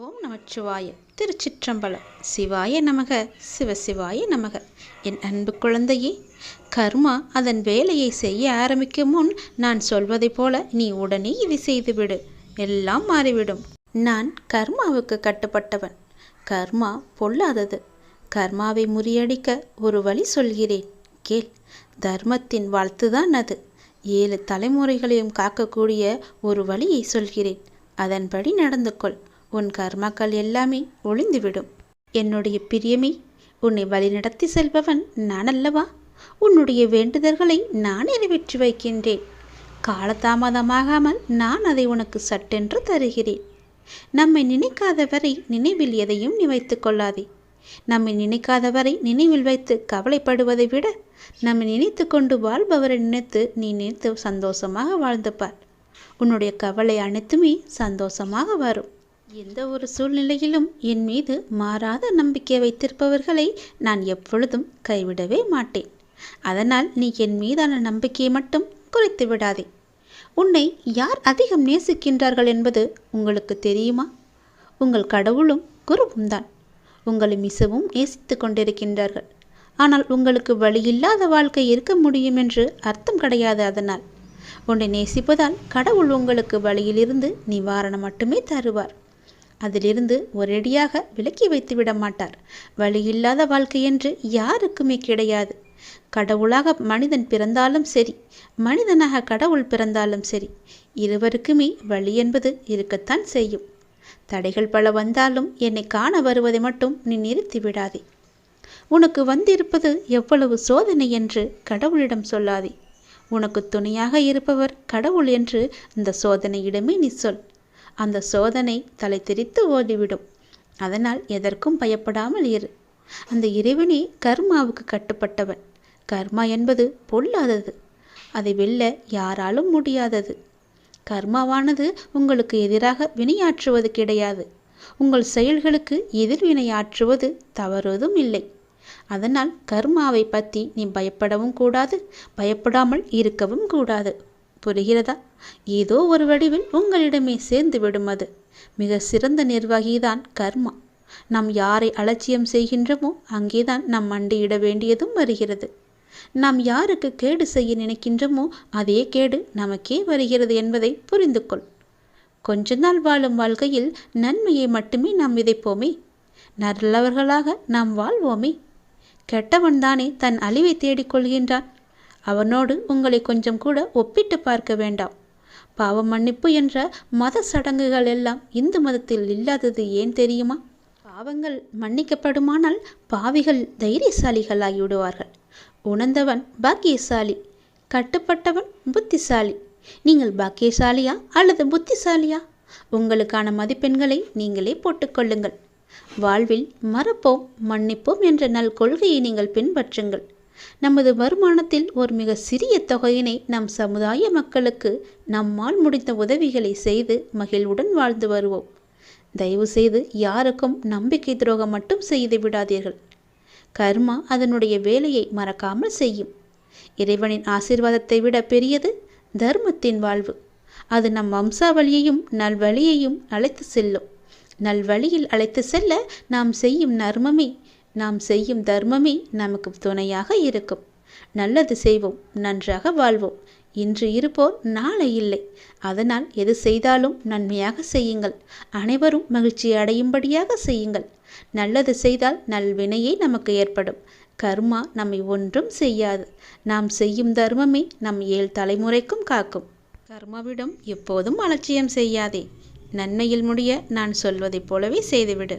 ஓம் நமச்சிவாய திருச்சிற்றம்பலம் சிவாய நமக சிவசிவாய நமக. என் அன்பு குழந்தையே கர்மா அதன் வேலையை செய்ய ஆரம்பிக்கும் முன் நான் சொல்வதைப் போல நீ உடனே இதை செய்துவிடு. எல்லாம் மாறிவிடும். நான் கர்மாவுக்கு கட்டுப்பட்டவன். கர்மா பொல்லாதது. கர்மாவை முறியடிக்க ஒரு வழி சொல்கிறேன். கேள். தர்மத்தின் வாழ்த்துதான் அது. ஏழு தலைமுறைகளையும் காக்கக்கூடிய ஒரு வழியை சொல்கிறேன். அதன்படி நடந்து கொள் உன் கர்மாக்கள் எல்லாமே ஒளிந்துவிடும் என்னுடைய பிரியமே உன்னை வழிநடத்தி செல்பவன் நான் அல்லவா உன்னுடைய வேண்டுதல்களை நான் நிறைவேற்றி வைக்கின்றேன். காலதாமதமாகாமல் நான் அதை உனக்கு சட்டென்று தருகிறேன். நம்மை நினைக்காதவரை நினைவில் எதையும் நீ வைத்துக் கொள்ளாதே. நம்மை நினைக்காதவரை நினைவில் வைத்து கவலைப்படுவதை விட நம்மை நினைத்து கொண்டு வாழ்பவரை நினைத்து நீ நினைத்து சந்தோஷமாக வாழ்ந்துப்பார். உன்னுடைய கவலை அனைத்துமே சந்தோஷமாக வரும். எந்த ஒரு சூழ்நிலையிலும் என் மீது மாறாத நம்பிக்கை வைத்திருப்பவர்களை நான் எப்பொழுதும் கைவிடவே மாட்டேன். அதனால் நீ என் மீதான நம்பிக்கையை மட்டும் குறைத்து விடாதே. உன்னை யார் அதிகம் நேசிக்கின்றார்கள் என்பது உங்களுக்கு தெரியுமா? உங்கள் கடவுளும் குருவும் தான். உங்களை மிசவும் நேசித்து கொண்டிருக்கின்றார்கள். ஆனால் உங்களுக்கு வழியில்லாத வாழ்க்கை இருக்க முடியும் என்று அர்த்தம் கிடையாது அதனால். உன்னை நேசிப்பதால் கடவுள் உங்களுக்கு வழியிலிருந்து நிவாரணம் மட்டுமே தருவார். அதிலிருந்து ஒரேடியாக விலக்கி வைத்து விட மாட்டார். வழியில்லாத வாழ்க்கை என்று யாருக்குமே கிடையாது. கடவுளாக மனிதன் பிறந்தாலும் சரி மனிதனாக கடவுள் பிறந்தாலும் சரி இருவருக்குமே வழி என்பது இருக்கத்தான் செய்யும். தடைகள் பல வந்தாலும் என்னை காண வருவதை மட்டும் நீ நிறுத்தி விடாதே. உனக்கு வந்திருப்பது எவ்வளவு சோதனை என்று கடவுளிடம் சொல்லாதே. உனக்கு துணையாக இருப்பவர் கடவுள் என்று இந்த சோதனையிடமே நீ சொல். அந்த சோதனை தலை திரித்து ஓடிவிடும். அதனால் எதற்கும் பயப்படாமல் இரு. அந்த இறைவனே கர்மாவுக்கு கட்டுப்பட்டவன். கர்மா என்பது பொல்லாதது. அதை வெல்ல யாராலும் முடியாதது. கர்மாவானது உங்களுக்கு எதிராக வினையாற்றுவது கிடையாது. உங்கள் செயல்களுக்கு எதிர்வினையாற்றுவது தவறுவதும் இல்லை. அதனால் கர்மாவை பற்றி நீ பயப்படவும் கூடாது. பயப்படாமல் இருக்கவும் கூடாது. புரிகிறதா? ஏதோ ஒரு வடிவில் உங்களிடமே சேர்ந்து விடும் அது. மிக சிறந்த நிர்வாகிதான் கர்மா. நாம் யாரை அலட்சியம் செய்கின்றோமோ அங்கேதான் நாம் மண்டியிட வேண்டியதும் வருகிறது. நாம் யாருக்கு கேடு செய்ய நினைக்கின்றோமோ அதே கேடு நமக்கே வருகிறது என்பதை புரிந்து கொள் கொஞ்ச நாள் வாழும் வாழ்க்கையில் நன்மையை மட்டுமே நாம் விதைப்போமே. நல்லவர்களாக நாம் வாழ்வோமே. கெட்டவன் தானே தன் அழிவை தேடிக்கொள்கின்றான். அவனோடு உங்களை கொஞ்சம் கூட ஒப்பிட்டு பார்க்க வேண்டாம். பாவ மன்னிப்பு என்ற மத சடங்குகள் எல்லாம் இந்து மதத்தில் இல்லாதது ஏன் தெரியுமா? பாவங்கள் மன்னிக்கப்படுமானால் பாவிகள் தைரியசாலிகளாகி விடுவார்கள் உணர்ந்தவன் பாக்கியசாலி கட்டுப்பட்டவன் புத்திசாலி. நீங்கள் பாக்கியசாலியா அல்லது புத்திசாலியா? உங்களுக்கான மதிப்பெண்களை நீங்களே போட்டுக்கொள்ளுங்கள் வாழ்வில் மறப்போம் மன்னிப்போம் என்ற நல் கொள்கையை நீங்கள் பின்பற்றுங்கள். நமது வருமானத்தில் ஒரு மிக சிறிய தொகையினை நம் சமுதாய மக்களுக்கு நம்மால் முடிந்த உதவிகளை செய்து மகிழ்வுடன் வாழ்ந்து வருவோம். தயவு செய்து யாருக்கும் நம்பிக்கை துரோகம் மட்டும் செய்து விடாதீர்கள். கர்மா அதனுடைய வேலையை மறக்காமல் செய்யும். இறைவனின் ஆசீர்வாதத்தை விட பெரியது தர்மத்தின் வாழ்வு. அது நம் வம்சாவளியையும் நல்வழியையும் அழைத்து செல்லும். நல்வழியில் அழைத்து செல்ல நாம் செய்யும் நர்மமே நாம் செய்யும் தர்மமே நமக்கு துணையாக இருக்கும். நல்லது செய்வோம் நன்றாக வாழ்வோம். இன்று இருப்போர் நாளை இல்லை. அதனால் எது செய்தாலும் நன்மையாக செய்யுங்கள். அனைவரும் மகிழ்ச்சி அடையும்படியாக செய்யுங்கள். நல்லது செய்தால் நல்வினையே நமக்கு ஏற்படும். கர்மா நம்மை ஒன்றும் செய்யாது. நாம் செய்யும் தர்மமே நம் ஏழு தலைமுறைக்கும் காக்கும். கர்மாவிடம் எப்போதும் அலட்சியம் செய்யாதே. நன்மையில் முடிய நான் சொல்வதைப் போலவே செய்துவிடு.